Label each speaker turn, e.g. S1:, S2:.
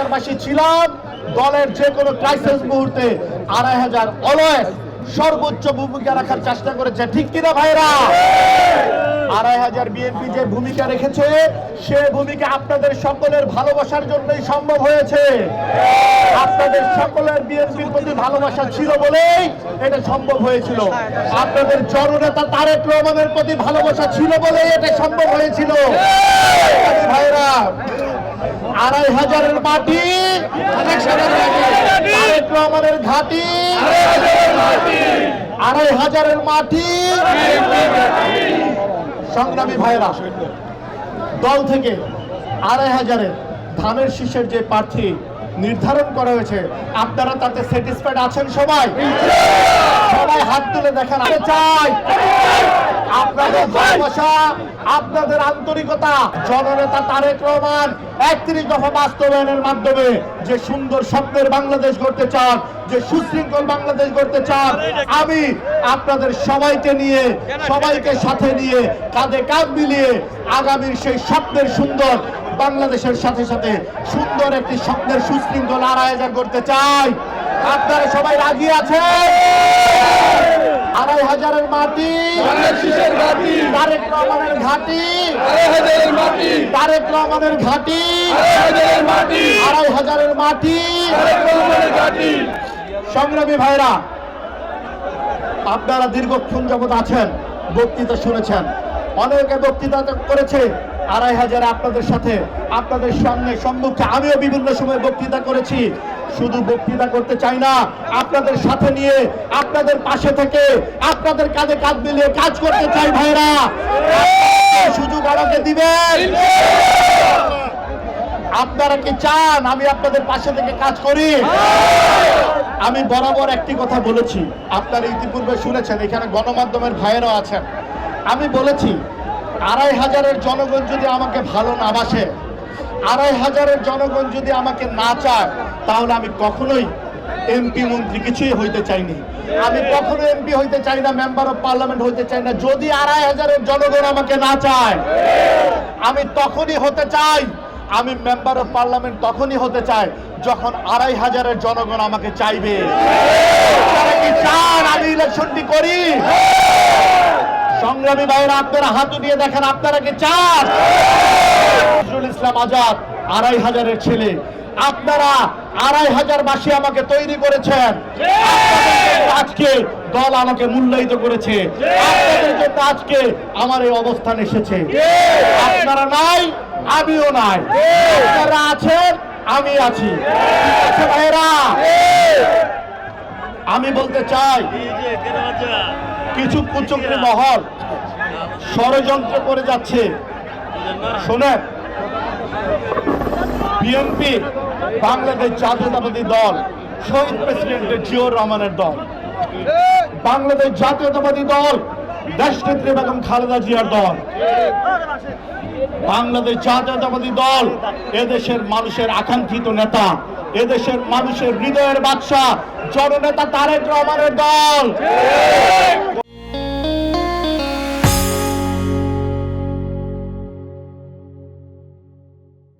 S1: হাজারবাসী ছিলাম, দলের যে কোনো ক্রাইসিস মুহূর্তে আড়াই হাজার অলওয়েজ সর্বোচ্চ ভূমিকা রাখার চেষ্টা করেছে। ঠিক কিনা ভাইরা? আড়াই হাজার বিএনপি যে ভূমিকা রেখেছে, সে ভূমিকা আপনাদের সকলের ভালোবাসার জন্যই সম্ভব হয়েছে। আপনাদের সকলের বিএনপির প্রতি ভালোবাসা ছিল বলেই এটা সম্ভব হয়েছিল। আপনাদের জননেতা তারেক রহমানের প্রতি ভালোবাসা ছিল বলেই এটা সম্ভব হয়েছিল। ভাইরা আড়াই হাজারের মাটি তারেক রহমানের ঘাটি। আড়াই হাজারের মাটি। সংগ্রামী ভাইরা দল থেকে আড়াই হাজারের ধানের শীষের যে প্রার্থী নির্ধারণ করা হয়েছে আপনারা তাতে স্যাটিসফাইড আছেন সবাই? সবাই হাত তুলে দেখান আমি চাই। আপনাদের আন্তরিকতা, জননেতা তারেক রহমান একত্রিশ দফা বাস্তবায়নের মাধ্যমে যে সুন্দর স্বপ্নের বাংলাদেশ গড়তে চান, যে সুশৃঙ্খল বাংলাদেশ গড়তে চান, আমি আপনাদের সবাইকে নিয়ে, সবাইকে সাথে নিয়ে, কাঁধে কাঁধ মিলিয়ে আগামীর সেই স্বপ্নের সুন্দর বাংলাদেশের সাথে সাথে সুন্দর একটি স্বপ্নের সুশৃঙ্খল আড়াই হাজার করতে চাই। আপনারা সবাই রাজি আছেন? আড়াই হাজারের মাটি। তারেক রহমানের ঘাটি। তারেক রহমানের ঘাটি। আড়াই হাজারের মাটি। সংগ্রামী ভাইরা আপনারা দীর্ঘক্ষণ যাবৎ আছেন বক্তৃতা শুনেছেন। অনেকে বক্তৃতা করেছে আড়াই হাজার আপনাদের সাথে, আপনাদের সামনে সম্মুখে আমিও বিভিন্ন সময় বক্তৃতা করেছি। শুধু বক্তৃতা করতে চাই না, আপনাদের সাথে নিয়ে, আপনাদের পাশে থেকে, আপনাদের কাঁধে কাঁধ মিলিয়ে কাজ করতে চাই ভাইরা সুযোগ আমাকে দিবেন। আপনারা কি চান আমি আপনাদের পাশে থেকে কাজ করি? আমি বরাবর একটি কথা বলেছি। আপনারা ইতিপূর্বে শুনেছেন, এখানে গণমাধ্যমের ভাইয়েরাও আছেন। আমি বলেছি আড়াই হাজারের জনগণ যদি আমাকে ভালো না বাসে, আড়াই হাজারের জনগণ যদি আমাকে না চায়, তাহলে আমি কখনোই এমপি মন্ত্রী কিছুই হইতে চাইনি। আমি কখনো এমপি হইতে চাই না মেম্বার অফ পার্লামেন্ট হইতে চাই না। যদি আড়াই হাজারের জনগণ আমাকে না চায়, আমি তখনই হতে চাই, আমি মেম্বার অফ পার্লামেন্ট তখনই হতে চাই যখন আড়াই হাজারের জনগণ আমাকে চাইবে। চান, আমি ইলেকশনটি করি। সংগ্রামী ভাইয়েরা, আপনারা হাত উঠিয়ে দেখেন, আপনারা কি চান? নজরুল ইসলাম আজাদ, আড়াই হাজারের ছেলে। আপনারা আড়াই হাজার বাসী আমাকে তৈরি করেছেন। আজকে দল আমাকে মূল্যায়িত করেছে। আপনাদের জন্য আজকে আমার এই অবস্থান এসেছে। আপনারা নাই, আমিও নাই। আপনারা আছেন, আমি আছি ভাইয়েরা? আমি বলতে চাই কিছু কুচক্রি মহল ষড়যন্ত্র করে যাচ্ছে। শোনেন, বিএনপি, বাংলাদেশ জাতীয়তাবাদী দল, শহীদ প্রেসিডেন্ট জিয়র রহমানের দল, বাংলাদেশ জাতীয়তাবাদী দল, দেশনেত্রী বেগম খালেদা জিয়ার দল, বাংলাদেশ জাতীয়তাবাদী দল, এদেশের মানুষের আকাঙ্ক্ষিত নেতা, এদেশের মানুষের হৃদয়ের বাদশা জননেতা তারেক রহমানের দল।